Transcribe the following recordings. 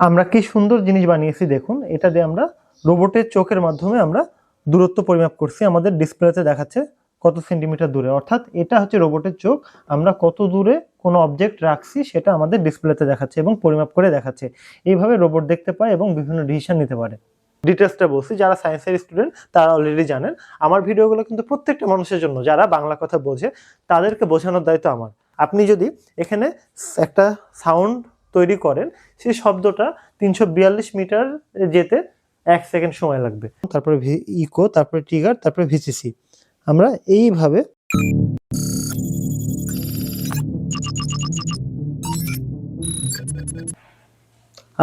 আমরা কি সুন্দর জিনিস বানিয়েছি দেখুন, এটা দিয়ে আমরা রোবটের চোখের মাধ্যমে আমরা দূরত্ব পরিমাপ করছি। আমাদের ডিসপ্লেতে দেখাচ্ছে কত সেন্টিমিটার দূরে। অর্থাৎ এটা হচ্ছে রোবটের চোখ। আমরা কত দূরে কোনো অবজেক্ট রাখছি সেটা আমাদের ডিসপ্লেতে দেখাচ্ছে এবং পরিমাপ করে দেখাচ্ছে। এইভাবে রোবট দেখতে পায় এবং বিভিন্ন ডিসিশন নিতে পারে। ডিটেলসটা বলছি, যারা সায়েন্সের স্টুডেন্ট তারা অলরেডি জানেন। আমার ভিডিওগুলো কিন্তু প্রত্যেকটা মানুষের জন্য, যারা বাংলা কথা বোঝে, তাদেরকে বোঝানোর দায়িত্ব আমার। আপনি যদি এখানে একটা সাউন্ড তৈরি করেন, সেই শব্দটা তিনশো বিয়াল্লিশ মিটার যেতে এক সেকেন্ড সময় লাগবে। তারপরে ইকো, তারপরে ট্রিগার তারপরে ভিসিসি। আমরা এইভাবে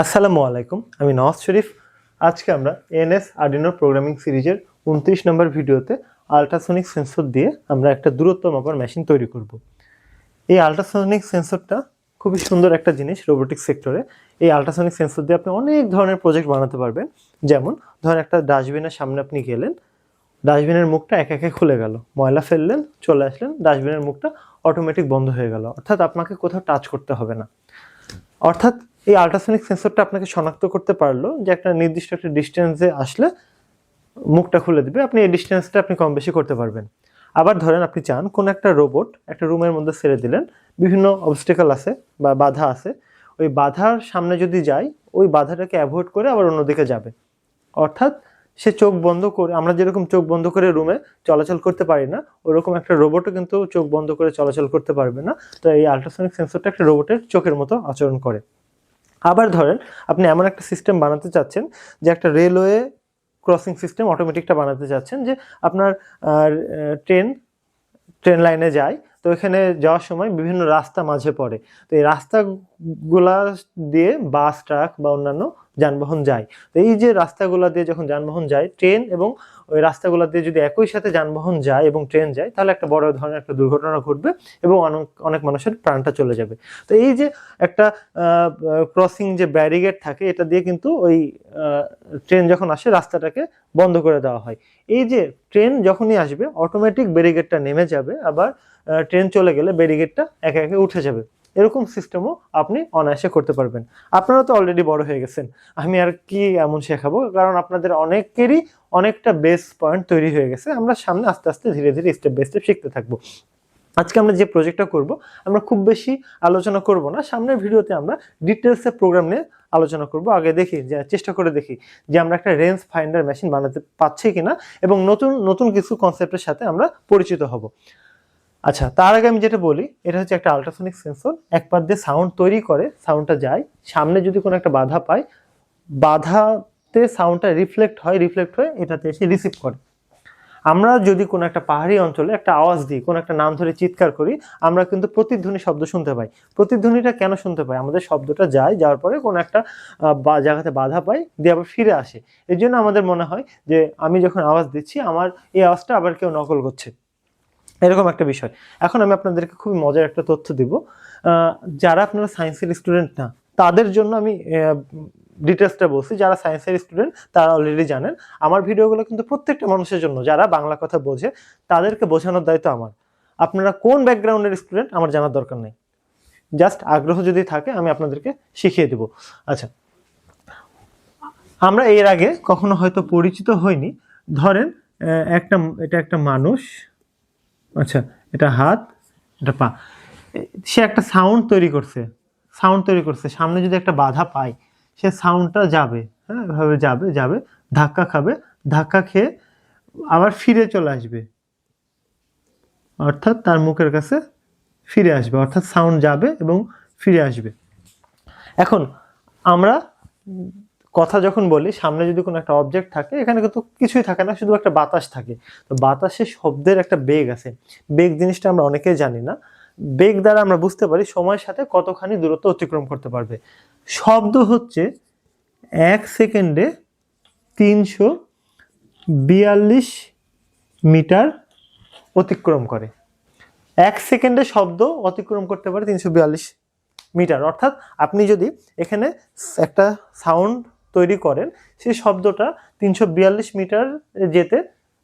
আসসালামু আলাইকুম, আমি নওয়াজ শরীফ। আজকে আমরা এনএস আর্ডিনো প্রোগ্রামিং সিরিজের উনত্রিশ নম্বর ভিডিওতে আলট্রাসনিক সেন্সর দিয়ে আমরা একটা দূরত্ব মাপার মেশিন তৈরি করব। এই আলট্রাসনিক সেন্সরটা খুবই সুন্দর একটা জিনিস রোবোটিক সেক্টরে এই আলট্রাসনিক সেন্সর দিয়ে আপনি অনেক ধরনের প্রজেক্ট বানাতে পারবেন। যেমন ধরেন একটা ডাস্টবিনের সামনে আপনি গেলেন ডাস্টবিনের মুখটা এক একে খুলে গেল। ময়লা ফেললেন, চলে আসলেন ডাস্টবিনের মুখটা অটোমেটিক বন্ধ হয়ে গেল। অর্থাৎ আপনাকে কোথাও টাচ করতে হবে না। অর্থাৎ এই আলট্রাসনিক সেন্সরটা আপনাকে শনাক্ত করতে পারল যে একটা নির্দিষ্ট একটা ডিস্টেন্সে আসলে মুখটা খুলে দিবে। আপনি এই ডিস্টেন্সটা আপনি কম বেশি করতে পারবেন। আবার ধরেন আপনি চান কোন একটা রোবট একটা রুমের মধ্যে ছেড়ে দিলেন, বিভিন্ন অবস্টেকাল আছে বা বাধা আছে, ওই বাধার সামনে যদি যায়, ওই বাধাটাকে অ্যাভয়েড করে আবার অন্যদিকে যাবে। অর্থাৎ সে চোখ বন্ধ করে, আমরা যেরকম চোখ বন্ধ করে রুমে চলাচল করতে পারি না, ওরকম একটা রোবটও কিন্তু চোখ বন্ধ করে চলাচল করতে পারবে না। তো এই আল্ট্রাসনিক সেন্সরটা একটা রোবটের চোখের মতো আচরণ করে। আবার ধরেন আপনি এমন একটা সিস্টেম বানাতে চাচ্ছেন যে একটা রেলওয়ে ক্রসিং সিস্টেম অটোমেটিকটা বানাতে চাচ্ছেন যে আপনার ট্রেন ট্রেন লাইনে যায় তো এখানে যাওয়ার সময় বিভিন্ন রাস্তা মাঝে পড়ে। তো এই রাস্তাগুলা দিয়ে বাস, ট্রাক বা অন্যান্য যানবাহন যায়। তো এই যে রাস্তাগুলা দিয়ে যখন যানবাহন যায়, ট্রেন এবং ওই রাস্তাগুলা দিয়ে যদি একই সাথে যানবাহন যায় এবং ট্রেন যায়, তাহলে একটা বড় ধরনের একটা দুর্ঘটনা ঘটবে এবং অনেক অনেক মানুষের প্রাণটা চলে যাবে। তো এই যে একটা ক্রসিং যে ব্যারিগেড থাকে, এটা দিয়ে কিন্তু ওই ট্রেন যখন আসে, রাস্তাটাকে বন্ধ করে দেওয়া হয়। এই যে ট্রেন যখনই আসবে অটোমেটিক ব্যারিগেডটা নেমে যাবে, আবার ট্রেন চলে গেলে ব্যারিগেডটা একে একে উঠে যাবে। এরকম সিস্টেমও আপনি অনায়াসে করতে পারবেন। আপনারা তো অলরেডি বড় হয়ে গেছেন। আমি আর কি এমন শেখাবো? কারণ আপনাদের অনেকেরই অনেকটা বেস পয়েন্ট তৈরি হয়ে গেছে। আমরা সামনে আস্তে আস্তে ধীরে ধীরে স্টেপ বাই স্টেপ শিখতে থাকব। আজকে আমরা যে প্রজেক্টটা করব, আমরা খুব বেশি আলোচনা করব না। সামনের ভিডিওতে আমরা ডিটেলসে প্রোগ্রাম নিয়ে আলোচনা করব। আগে দেখি, যে চেষ্টা করে দেখি যে আমরা একটা রেঞ্জ ফাইন্ডার মেশিন বানাতে পারছি কিনা এবং নতুন নতুন কিছু কনসেপ্টের সাথে আমরা পরিচিত হব। আচ্ছা তার আগে আমি যেটা বলি, এটা হচ্ছে একটা আলট্রাসনিক সেন্সর এক পাত দিয়ে সাউন্ড তৈরি করে সাউন্ডটা যায়। সামনে যদি কোনো একটা বাধা পায়, বাধাতে সাউন্ডটা রিফ্লেক্ট হয় রিফ্লেক্ট হয়ে এটাতে এসে রিসিভ করে। আমরা যদি কোনো একটা পাহাড়ি অঞ্চলে একটা আওয়াজ দিই, কোনো একটা নাম ধরে চিৎকার করি, আমরা কিন্তু প্রতিধ্বনি শব্দ শুনতে পাই। প্রতিধ্বনিটা কেন শুনতে পাই? আমাদের শব্দটা যায়, যাওয়ার পরে কোনো একটা জায়গাতে বাধা পাই দিয়ে আবার ফিরে আসে। এর জন্য আমাদের মনে হয় যে, আমি যখন আওয়াজ দিচ্ছি, আমার এই আওয়াজটা আবার কেউ নকল করছে। এরকম একটা বিষয়। এখন আমি আপনাদেরকে খুবই মজার একটা তথ্য দিব। যারা আপনারা সায়েন্সের স্টুডেন্ট না, তাদের জন্য আমি ডিটেলসটা বলছি। যারা সায়েন্সের স্টুডেন্ট তারা অলরেডি জানেন। আমার ভিডিওগুলো কিন্তু প্রত্যেকটা মানুষের জন্য, যারা বাংলা কথা বোঝে, তাদেরকে বোঝানোর দায়িত্ব আমার। আপনারা কোন ব্যাকগ্রাউন্ডের স্টুডেন্ট আমার জানার দরকার নেই। জাস্ট আগ্রহ যদি থাকে, আমি আপনাদেরকে শিখিয়ে দেব। আচ্ছা। আমরা এর আগে কখনো হয়তো পরিচিত হইনি। ধরেন একটা, এটা একটা মানুষ আচ্ছা এটা হাত, এটা পা। সে একটা সাউন্ড তৈরি করছে সাউন্ড তৈরি করছে। সামনে যদি একটা বাধা পায়, সে সাউন্ডটা যাবে হ্যাঁ এভাবে যাবে যাবে, ধাক্কা খাবে, ধাক্কা খেয়ে আবার ফিরে চলে আসবে। অর্থাৎ তার মুখের কাছে ফিরে আসবে, অর্থাৎ সাউন্ড যাবে এবং ফিরে আসবে। এখন আমরা কথা যখন বলি, সামনে যদি কোনো একটা অবজেক্ট থাকে, এখানে কিন্তু কিছুই থাকে না, শুধু একটা বাতাস থাকে। তো বাতাসে শব্দের একটা বেগ আছে। বেগ জিনিসটা আমরা অনেকেই জানি না। বেগ দ্বারা আমরা বুঝতে পারি সময়ের সাথে কতখানি দূরত্ব অতিক্রম করতে পারবে। শব্দ হচ্ছে এক সেকেন্ডে তিনশো বিয়াল্লিশ মিটার অতিক্রম করে। এক সেকেন্ডে শব্দ অতিক্রম করতে পারে তিনশো বিয়াল্লিশ মিটার। অর্থাৎ আপনি যদি এখানে একটা সাউন্ড তৈরি করেন, সেই শব্দটা তিনশো বিয়াল্লিশ মিটার যেতে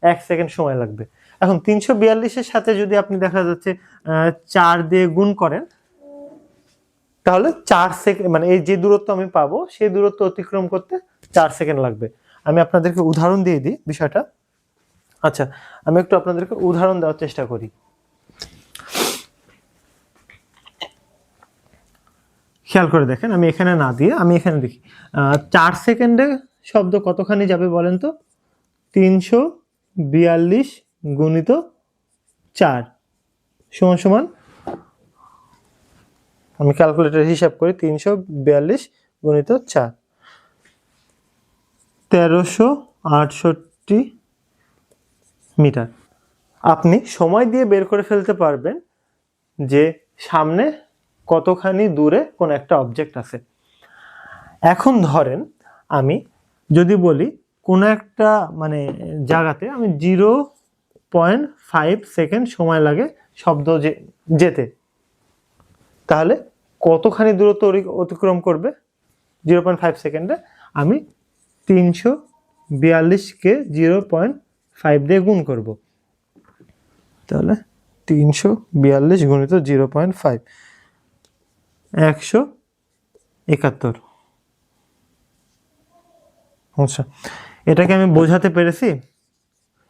এক সেকেন্ড সময় লাগবে। এখন তিনশো বিয়াল্লিশের সাথে যদি আপনি দেখা যাচ্ছে চার দিয়ে গুণ করেন, তাহলে চার সেকেন্ড মানে এই যে দূরত্ব আমি পাবো, সেই দূরত্ব অতিক্রম করতে চার সেকেন্ড লাগবে। আমি আপনাদেরকে উদাহরণ দিয়ে দিই বিষয়টা। আচ্ছা আমি একটু আপনাদেরকে উদাহরণ দেওয়ার চেষ্টা করি। খেয়াল করে দেখেন, আমি এখানে না দিয়ে, আমি এখানে দেখি। চার সেকেন্ডে শব্দ কতখানি যাবে বলেন তো? তিনশো বিয়াল্লিশ গুণিত চার। সমান সমান? আমি ক্যালকুলেটর হিসাব করি, তিনশো বিয়াল্লিশ গুণিত চার। তেরোশো আটষট্টি মিটার। আপনি সময় দিয়ে বের করে ফেলতে পারবেন যে সামনে কতখানি দূরে কোন একটা অবজেক্ট আছে। এখন ধরেন আমি যদি বলি কোনো একটা মানে জায়গাতে আমি জিরো পয়েন্ট ফাইভ সেকেন্ড সময় লাগে শব্দ যেতে। তাহলে কতখানি দূরত্ব অতিক্রম করবে? জিরো পয়েন্ট ফাইভ সেকেন্ডে আমি তিনশো বিয়াল্লিশকে জিরো পয়েন্ট ফাইভ দিয়ে গুণ করব। তাহলে তিনশো বিয়াল্লিশ গুণিত জিরো পয়েন্ট ফাইভ। একশো একাত্তর। আচ্ছা এটাকে আমি বোঝাতে পেরেছি।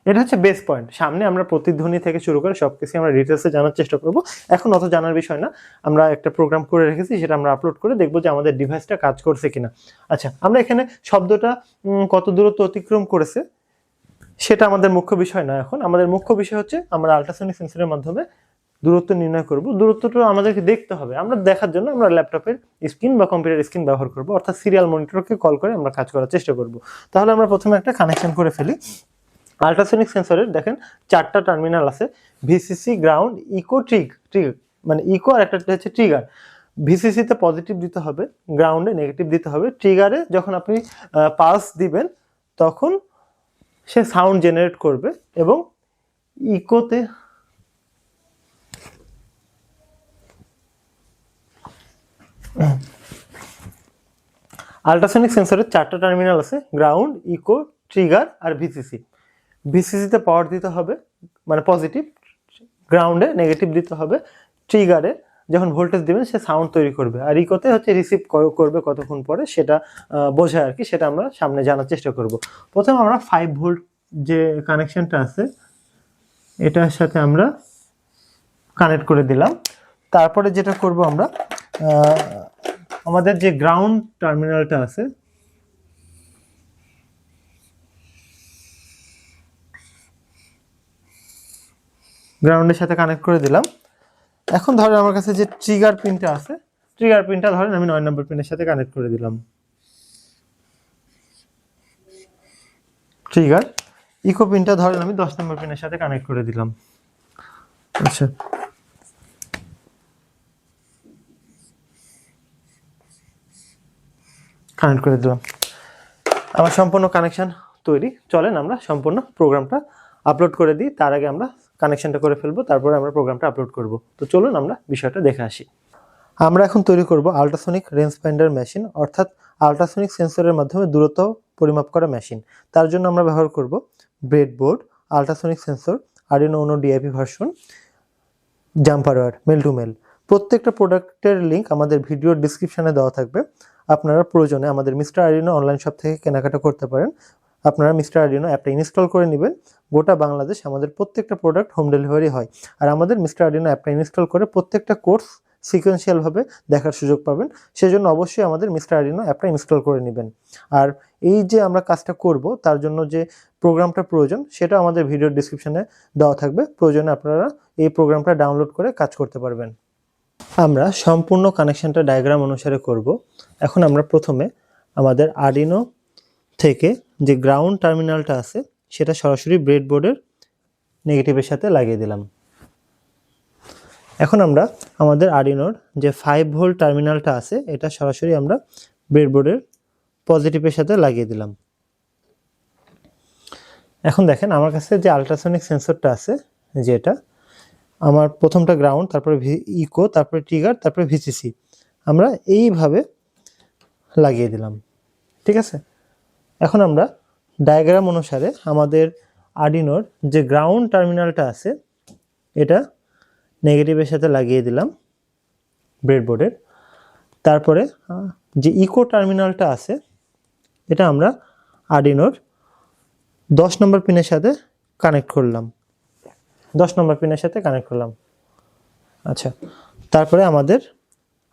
এটা হচ্ছে বেস পয়েন্ট সামনে আমরা প্রতিধ্বনি থেকে শুরু করে সব কিছু আমরা ডিটেলসে জানার চেষ্টা করব। এখন অত জানার বিষয় না। আমরা একটা প্রোগ্রাম করে রেখেছি, সেটা আমরা আপলোড করে দেখব যে আমাদের ডিভাইসটা কাজ করছে কিনা। আচ্ছা আমরা এখানে শব্দটা কত দূরত্ব অতিক্রম করেছে, সেটা আমাদের মুখ্য বিষয় না এখন। আমাদের মুখ্য বিষয় হচ্ছে, আমরা আল্ট্রাসনিক সেন্সরের মাধ্যমে দূরত্ব নির্ণয় করব। দূরত্বটা আমাদেরকে দেখতে হবে। আমরা দেখার জন্য আমরা ল্যাপটপের স্ক্রিন বা কম্পিউটার স্ক্রিন ব্যবহার করব। অর্থাৎ সিরিয়াল মনিটরকে কল করে আমরা কাজ করার চেষ্টা করব। তাহলে আমরা প্রথমে একটা কানেকশন করে ফেলি। আল্ট্রাসনিক সেন্সরের দেখেন চারটা টার্মিনাল আছে। VCC ground, echo trig trig মানে ইকো আর একটা হচ্ছে ট্রিগার। ভিসিসিতে পজিটিভ দিতে হবে, গ্রাউন্ডে নেগেটিভ দিতে হবে। ট্রিগারে যখন আপনি পালস দিবেন, তখন সে সাউন্ড জেনারেট করবে এবং ইকোতে আল্ট্রাসনিক সেন্সরের চারটা টার্মিনাল আছে, গ্রাউন্ড, ইকো, ট্রিগার আর ভিসিসি। ভিসিসিতে পাওয়ার দিতে হবে মানে পজিটিভ গ্রাউন্ডে নেগেটিভ দিতে হবে, ট্রিগারে যখন ভোল্টেজ দিবেন, সে সাউন্ড তৈরি করবে। আর ইকোতে হচ্ছে রিসিভ করবে কতক্ষণ পরে, সেটা বোঝায় আর কি, সেটা আমরা সামনে জানার চেষ্টা করব। প্রথমে আমরা ফাইভ ভোল্ট যে কানেকশনটা আছে, এটার সাথে আমরা কানেক্ট করে দিলাম। তারপরে যেটা করব আমরা আমাদের যে গ্রাউন্ড টার্মিনালটা আছে গ্রাউন্ডের সাথে কানেক্ট করে দিলাম। এখন ধরেন আমার কাছে যে ট্রিগার পিনটা আছে ট্রিগার পিনটা ধরেন আমি নয় নম্বর পিনের সাথে কানেক্ট করে দিলাম। ট্রিগার ইকো পিনটা ধরেন আমি দশ নম্বর পিনের সাথে কানেক্ট করে দিলাম। আচ্ছা। কানেক্ট করে দিলাম। আমার সম্পূর্ণ কানেকশান তৈরি। চলেন আমরা সম্পূর্ণ প্রোগ্রামটা আপলোড করে দিই। তার আগে আমরা কানেকশানটা করে ফেলব, তারপরে আমরা প্রোগ্রামটা আপলোড করব। তো চলুন আমরা বিষয়টা দেখে আসি। আমরা এখন তৈরি করব আল্ট্রাসনিক রেঞ্জ ফাইন্ডার মেশিন অর্থাৎ আল্ট্রাসনিক সেন্সরের মাধ্যমে দূরত্ব পরিমাপ করা মেশিন তার জন্য আমরা ব্যবহার করব breadboard ultrasonic sensor Arduino Uno DIP version jumper wire male to male প্রত্যেকটা প্রোডাক্টের লিঙ্ক আমাদের ভিডিওর ডিসক্রিপশানে দেওয়া থাকবে। আপনারা প্রয়োজনে আমাদের মিস্টার আরিনো অনলাইন শপ থেকে কেনাকাটা করতে পারেন। আপনারা মিস্টার আরিনো অ্যাপটা ইনস্টল করে নেবেন। গোটা বাংলাদেশ আমাদের প্রত্যেকটা প্রোডাক্ট হোম ডেলিভারি হয়। আর আমাদের মিস্টার আরিনো অ্যাপটা ইনস্টল করে প্রত্যেকটা কোর্স সিকোয়েন্সিয়ালভাবে দেখার সুযোগ পাবেন। সেজন্য অবশ্যই আমাদের মিস্টার আরিনো অ্যাপটা ইনস্টল করে নেবেন। আর এই যে আমরা কাজটা করব, তার জন্য যে প্রোগ্রামটা প্রয়োজন, সেটা আমাদের ভিডিও ডিসক্রিপশনে দেওয়া থাকবে। প্রয়োজনে আপনারা এই প্রোগ্রামটা ডাউনলোড করে কাজ করতে পারবেন। আমরা সম্পূর্ণ কানেকশনটা ডায়াগ্রাম অনুসারে করব। এখন আমরা প্রথমে আমাদের আরিনো থেকে যে গ্রাউন্ড টার্মিনালটা আছে, সেটা সরাসরি ব্রেডবোর্ডের নেগেটিভের সাথে লাগিয়ে দিলাম। এখন আমরা আমাদের আরিনোর যে ফাইভ ভোল্ট টার্মিনালটা আছে, এটা সরাসরি আমরা ব্রেডবোর্ডের পজিটিভের সাথে লাগিয়ে দিলাম। এখন দেখেন, আমার কাছে যে আল্ট্রাসনিক সেন্সরটা আছে, যেটা আমার প্রথমটা গ্রাউন্ড তারপরে ইকো তারপরে ট্রিগার তারপরে ভিসিসি আমরা এইভাবে লাগিয়ে দিলাম। ঠিক আছে? এখন আমরা ডায়াগ্রাম অনুসারে আমাদের আডিনোর যে গ্রাউন্ড টার্মিনালটা আছে, এটা নেগেটিভের সাথে লাগিয়ে দিলাম ব্রেডবোর্ডের তারপরে, যে ইকো টার্মিনালটা আছে, এটা আমরা আডিনোর দশ নম্বর পিনের সাথে কানেক্ট করলাম। দশ নম্বর পিনের সাথে কানেক্ট করলাম। আচ্ছা তারপরে আমাদের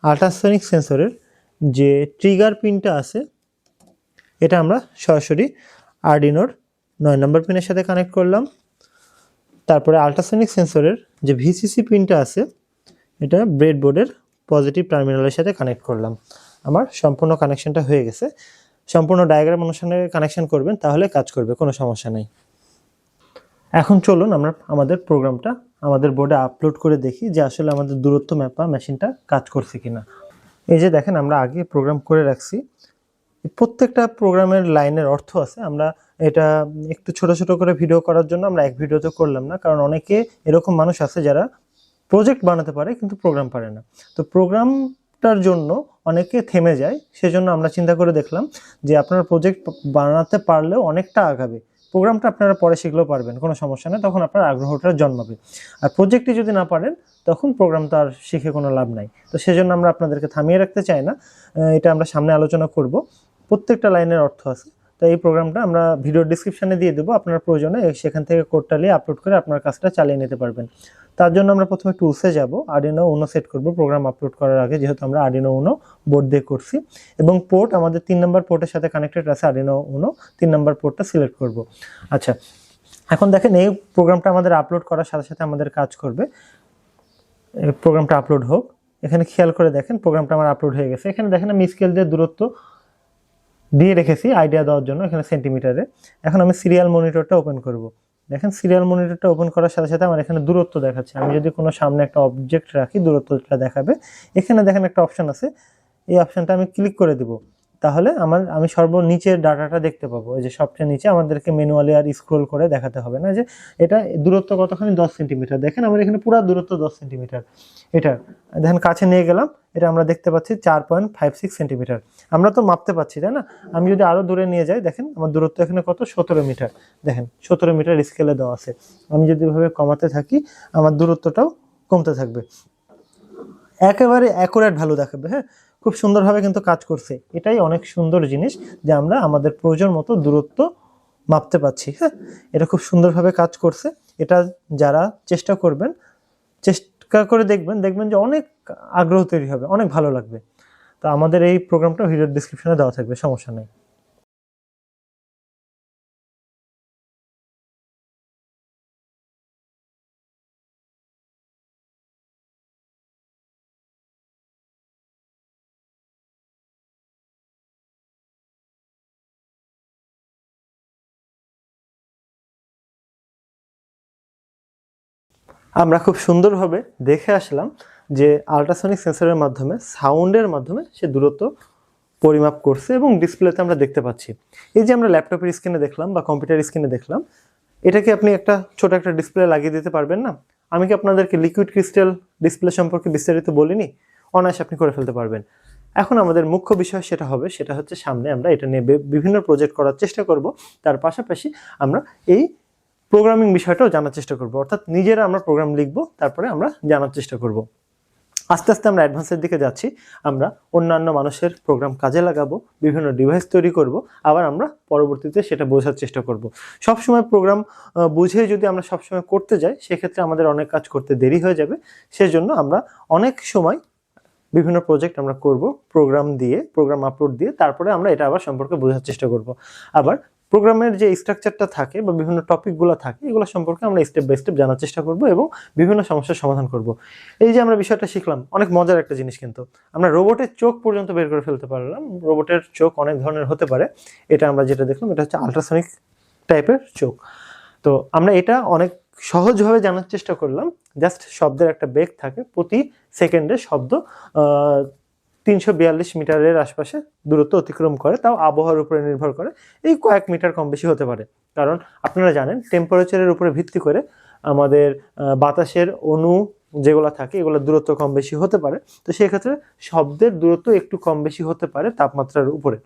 আল্ট্রাসনিক সেন্সরের যে ট্রিগার পিনটা আছে, এটা আমরা সরাসরি আর্ডিনোর নয় নম্বর পিনের সাথে কানেক্ট করলাম। তারপরে আল্ট্রাসনিক সেন্সরের যে ভিসিসি পিনটা আছে, এটা ব্রেডবোর্ডের পজিটিভ টার্মিনালের সাথে কানেক্ট করলাম। আমার সম্পূর্ণ কানেকশনটা হয়ে গেছে। সম্পূর্ণ ডায়াগ্রাম অনুসারে কানেকশন করবেন, তাহলে কাজ করবে, কোনো সমস্যা নেই। এখন চলুন আমরা আমাদের প্রোগ্রামটা আমাদের বোর্ডে আপলোড করে দেখি যে আসলে আমাদের দূরত্ব ম্যাপা মেশিনটা কাজ করছে কিনা। এই যে দেখেন আমরা আগে প্রোগ্রাম করে রাখছি। প্রত্যেকটা প্রোগ্রামের লাইনের অর্থ আছে। আমরা এটা একটু ছোট ছোট করে ভিডিও করার জন্য আমরা এক ভিডিওতে করলাম না, কারণ অনেকে এরকম মানুষ আছে যারা প্রজেক্ট বানাতে পারে কিন্তু প্রোগ্রাম পারে না। তো প্রোগ্রামটার জন্য অনেকে থেমে যায়, সেজন্য আমরা চিন্তা করে দেখলাম যে আপনার প্রজেক্ট বানাতে পারলেও অনেকটা আগাবে। প্রোগ্রামটা আপনারা পরে শিখলেও পারবেন, কোনো সমস্যা নেই, তখন আপনার আগ্রহটা জন্মাবে। আর প্রোজেক্টটি যদি না পারেন, তখন প্রোগ্রাম তো আর শিখে কোনো লাভ নাই। তো সেজন্য আমরা আপনাদেরকে থামিয়ে রাখতে চাই না। এটা আমরা সামনে আলোচনা করব। প্রত্যেকটা লাইনের অর্থ আছে। তো এই প্রোগ্রামটা আমরা ভিডিও ডিসক্রিপশানে দিয়ে দেবো। আপনার প্রয়োজনে সেখান থেকে কোডটা নিয়ে আপলোড করে আপনার কাজটা চালিয়ে নিতে পারবেন। তার জন্য আমরা প্রথমে টুলসে যাব। আর্ডিনো উনো সেট করব। প্রোগ্রাম আপলোড করার আগে যেহেতু আমরা আর্ডিনো উনো বোর্ড দিয়ে করছি এবং পোর্ট আমাদের তিন নম্বর পোর্টের সাথে কানেক্টেড আছে আর্ডিনো উনো তিন নম্বর পোর্টটা সিলেক্ট করব। আচ্ছা এখন দেখেন এই প্রোগ্রামটা আমাদের আপলোড করার সাথে সাথে আমাদের কাজ করবে। প্রোগ্রামটা আপলোড হোক। এখানে খেয়াল করে দেখেন প্রোগ্রামটা আমার আপলোড হয়ে গেছে। এখানে দেখেন আমি স্কেল দিয়ে দূরত্ব দিয়ে রেখেছি আইডিয়া দেওয়ার জন্য এখানে সেন্টিমিটারে এখন আমি সিরিয়াল মনিটরটা ওপেন করব। দেখেন সিরিয়াল মনিটরটা ওপেন করার সাথে সাথে আমার এখানে দূরত্ব দেখাচ্ছে। আমি যদি কোনো সামনে একটা অবজেক্ট রাখি, দূরত্বটা দেখাবে। এখানে দেখেন একটা অপশান আছে। এই অপশানটা আমি ক্লিক করে দিব। তাহলে আমার, আমি সর্বনিচের ডাটাটা দেখতে পাবো। এই যে সবচেয়ে নিচে আমাদেরকে ম্যানুয়ালি আর স্ক্রোল করে দেখাতে হবে না যে এটা দূরত্ব কতখানি? দশ সেন্টিমিটার। দেখেন আমার এখানে পুরো দূরত্ব দশ সেন্টিমিটার। এটা, দেখেন কাছে নিয়ে গেলাম। এটা আমরা দেখতে পাচ্ছি চার পয়েন্ট ফাইভ সিক্স সেন্টিমিটার। আমরা তো মাপতে পারছি, তাই না? আমি যদি আরও দূরে নিয়ে যাই, দেখেন আমার দূরত্ব এখানে কত? সতেরো মিটার। দেখেন সতেরো মিটার স্কেলে দেওয়া আছে। আমি যদি এভাবে কমাতে থাকি, আমার দূরত্বটাও কমতে থাকবে। একেবারে অ্যাকুরেট ভ্যালু দেখাবে হ্যাঁ? খুব সুন্দরভাবে কিন্তু কাজ করছে। এটাই অনেক সুন্দর জিনিস যে আমরা আমাদের প্রয়োজন মতো দূরত্ব মাপতে পাচ্ছি হ্যাঁ? এটা খুব সুন্দরভাবে কাজ করছে। এটা যারা চেষ্টা করবেন, চেষ্টা করে দেখবেন দেখবেন যে অনেক আগ্রহ তৈরি হবে, অনেক ভালো লাগবে। তো আমাদের এই প্রোগ্রামটা ভিডিওর ডিসক্রিপশনে দেওয়া থাকবে, সমস্যা নেই। আমরা খুব সুন্দরভাবে দেখে আসলাম যে আল্ট্রাসনিক সেন্সরের মাধ্যমে সাউন্ডের মাধ্যমে সে দূরত্ব পরিমাপ করছে এবং ডিসপ্লেতে আমরা দেখতে পাচ্ছি। এই যে আমরা ল্যাপটপের স্ক্রিনে দেখলাম বা কম্পিউটার স্ক্রিনে দেখলাম, এটা কি আপনি একটা ছোট একটা ডিসপ্লে লাগিয়ে দিতে পারবেন না? আমি কি আপনাদেরকে লিকুইড ক্রিস্টাল ডিসপ্লে সম্পর্কে বিস্তারিত বলিনি? অনায়াসে আপনি করে ফেলতে পারবেন। এখন আমাদের মুখ্য বিষয় সেটা হবে, সেটা হচ্ছে সামনে আমরা এটা নিয়ে বিভিন্ন প্রজেক্ট করার চেষ্টা করব। তার পাশাপাশি আমরা এই প্রোগ্রামিং বিষয়টাও জানার চেষ্টা করব। অর্থাৎ নিজেরা আমরা প্রোগ্রাম লিখব, তারপরে আমরা জানার চেষ্টা করব। আস্তে আস্তে আমরা অ্যাডভান্সের দিকে যাচ্ছি। আমরা অন্যান্য মানুষের প্রোগ্রাম কাজে লাগাবো, বিভিন্ন ডিভাইস তৈরি করব, আবার আমরা পরবর্তীতে সেটা বোঝার চেষ্টা করব। সবসময় প্রোগ্রাম বুঝে যদি আমরা সবসময় করতে যাই, সেক্ষেত্রে আমাদের অনেক কাজ করতে দেরি হয়ে যাবে। সেজন্য আমরা অনেক সময় বিভিন্ন প্রজেক্ট আমরা করব প্রোগ্রাম দিয়ে প্রোগ্রাম আপলোড দিয়ে, তারপরে আমরা এটা আবার সম্পর্কে বোঝার চেষ্টা করব। আবার প্রোগ্রামের যে স্ট্রাকচারটা থাকে বা বিভিন্ন টপিকগুলো থাকে, এগুলো সম্পর্কে আমরা স্টেপ বাই স্টেপ জানার চেষ্টা করব এবং বিভিন্ন সমস্যার সমাধান করব। এই যে আমরা বিষয়টা শিখলাম, অনেক মজার একটা জিনিস কিন্তু। আমরা রোবটের চোখ পর্যন্ত বের করে ফেলতে পারলাম। রোবটের চোখ অনেক ধরনের হতে পারে। এটা আমরা যেটা দেখলাম, এটা হচ্ছে আল্ট্রাসনিক টাইপের চোখ। তো আমরা এটা অনেক সহজভাবে জানার চেষ্টা করলাম। জাস্ট শব্দের একটা বেগ থাকে, প্রতি সেকেন্ডে শব্দ তিনশো বিয়াল্লিশ মিটারের আশপাশে দূরত্ব অতিক্রম করে, তাও আবহাওয়ার উপরে নির্ভর করে। এই কয়েক মিটার কম বেশি হতে পারে। কারণ আপনারা জানেন টেম্পারেচারের উপরে ভিত্তি করে আমাদের বাতাসের অণু যেগুলো থাকে এগুলো দূরত্ব কম বেশি হতে পারে। তো সেক্ষেত্রে শব্দের দূরত্ব একটু কম বেশি হতে পারে তাপমাত্রার উপরে।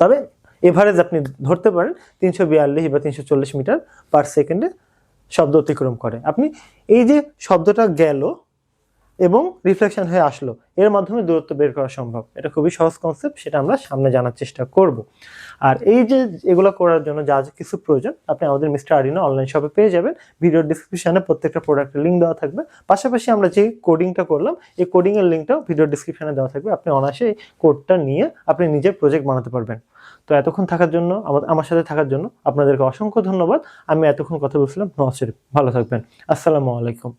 তবে এভারেজ আপনি ধরতে পারেন, তিনশো বিয়াল্লিশ বা তিনশো চল্লিশ মিটার পার সেকেন্ডে শব্দ অতিক্রম করে। আপনি এই যে শব্দটা গেল এবং রিফ্লেকশন হয়ে আসলো। এর মাধ্যমে দূরত্ব বের করা সম্ভব। এটা খুবই সহজ কনসেপ্ট সেটা আমরা সামনে জানার চেষ্টা করব। আর এই যে এগুলো করার জন্য যা যা কিছু প্রয়োজন, আপনি আমাদের মিস্টার আরিনো অনলাইন শপে পেয়ে যাবেন। ভিডিও ডিসক্রিপশানে প্রত্যেকটা প্রোডাক্টের লিঙ্ক দেওয়া থাকবে। পাশাপাশি আমরা যে কোডিংটা করলাম, এই কোডিংয়ের লিঙ্কটাও ভিডিও ডিসক্রিপশানে দেওয়া থাকবে। আপনি অনায়াসে এই কোডটা নিয়ে আপনি নিজের প্রজেক্ট বানাতে পারবেন। তো এতক্ষণ থাকার জন্য আমা- আমার সাথে থাকার জন্য আপনাদেরকে অসংখ্য ধন্যবাদ। আমি এতক্ষণ কথা বলছিলাম নওয়াজ শরীফ ভালো থাকবেন। আসসালামু আলাইকুম।